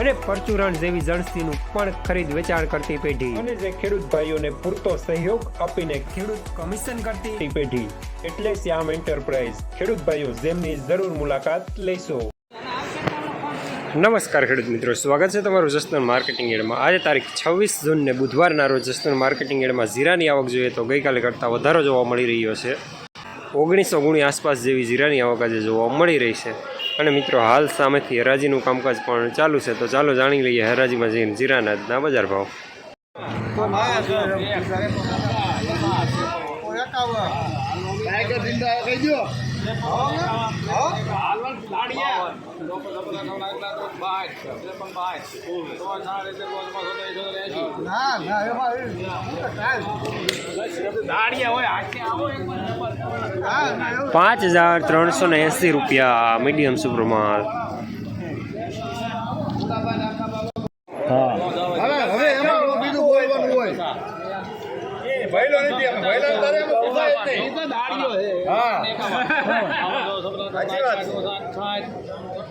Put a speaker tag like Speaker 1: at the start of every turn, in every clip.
Speaker 1: અને પરચુરણ જેવી જણસીનું પણ ખરીદ વેચાણ કરતી પેઢી. અને જે ખેડૂત ભાઈઓને પૂરતો સહયોગ આપીને ખેડૂત કમિશન કરતી પેઢી. એટલે શ્યામ એન્ટરપ્રાઇઝ. ખેડૂત ભાઈઓ જેમની જરૂર મુલાકાત લેશો. નમસ્કાર ખેડૂત મિત્રો સ્વાગત છે તમારું જસદણ માર્કેટિંગ એડમાં. આજે તારીખ છવ્વીસ જૂનને બુધવારના રોજ જસદણ માર્કેટિંગ એડમાં જીરાની આવક જોઈએ તો ગઈકાલે કરતાં વધારો જોવા મળી રહ્યો છે. ઓગણીસો ગુણી આસપાસ જેવી જીરાની આવક આજે જોવા મળી રહી છે. અને મિત્રો, હાલ સામેથી હરાજીનું કામકાજ પણ ચાલુ છે. તો ચાલો જાણી લઈએ હરાજીમાં જઈને જીરાના બજાર ભાવ.
Speaker 2: દો ના ના એમાં એ- ના ના એવું
Speaker 1: પાંચ હજાર ત્રણસો ને એંસી રૂપિયા મીડિયમ સુપરમાલ
Speaker 2: હવે હવે એમાં બીજું બોલવાનું હોય ભયલો નથી અમે ભયલો તારે અમે ઉભા જ નહીં. હા સાચી વાત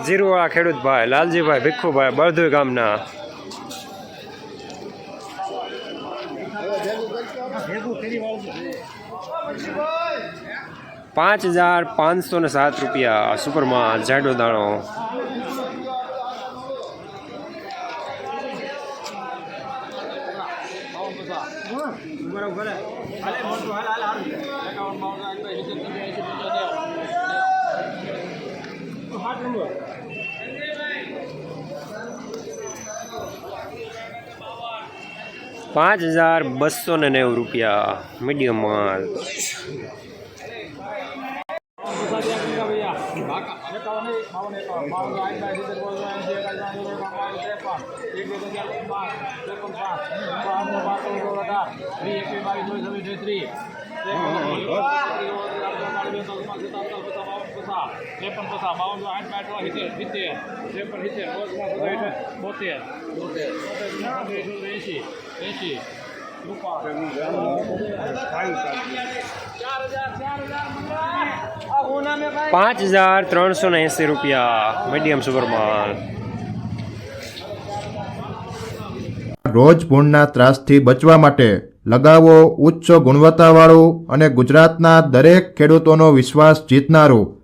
Speaker 1: જીરુવાળા ખેડૂત ભાઈ લાલજીભાઈ, ભીખુભાઈ, બળદુઈ ગામના. પાંચ હજાર પાંચસો ને સાત રૂપિયા સુપરમાં જાડો દાણો. પાંચ હજાર બસો ને નેવું રૂપિયા મીડિયમ માલ પાંચ હજાર ત્રણસો ને એંસી રૂપિયા મીડિયમ સુપરમાલ
Speaker 3: રોજ ભૂણના ત્રાસથી બચવા માટે લગાવો ઉચ્ચ ગુણવત્તાવાળું અને ગુજરાતના દરેક ખેડૂતોનો વિશ્વાસ જીતનારું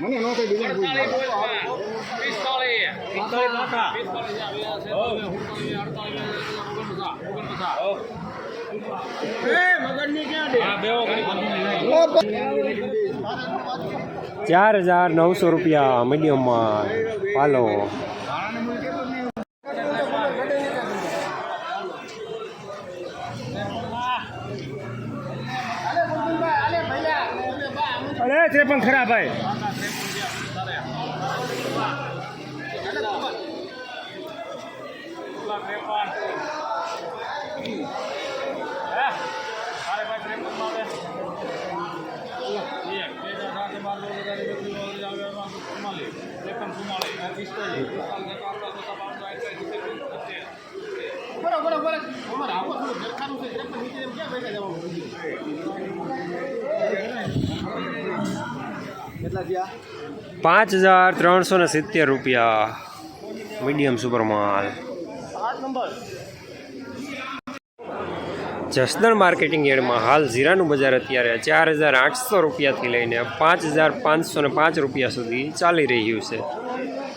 Speaker 2: મને નો કઈ બીજું
Speaker 1: ચાર હજાર નવસો રૂપિયા મીડિયમ માલ પાલો. અરે ત્રેપન ખરા ભાઈ.
Speaker 2: બરાબર બરાબર. અમારે આવો થોડું ફેરફાર છે ત્રેપન નીચે એમ ક્યાં ભેગા જવાનું? કેટલા થયા?
Speaker 1: પાંચ હજાર ત્રણસો ને સિત્તેર રૂપિયા. મીડિયમ સુપર માલ જસદણ માર્કેટિંગ યાર્ડમાં હાલ જીરાનું બજાર અત્યારે ચાર હજાર આઠસો રૂપિયાથી લઈને પાંચ હજાર પાંચસો ને પાંચ રૂપિયા સુધી ચાલી રહ્યું છે.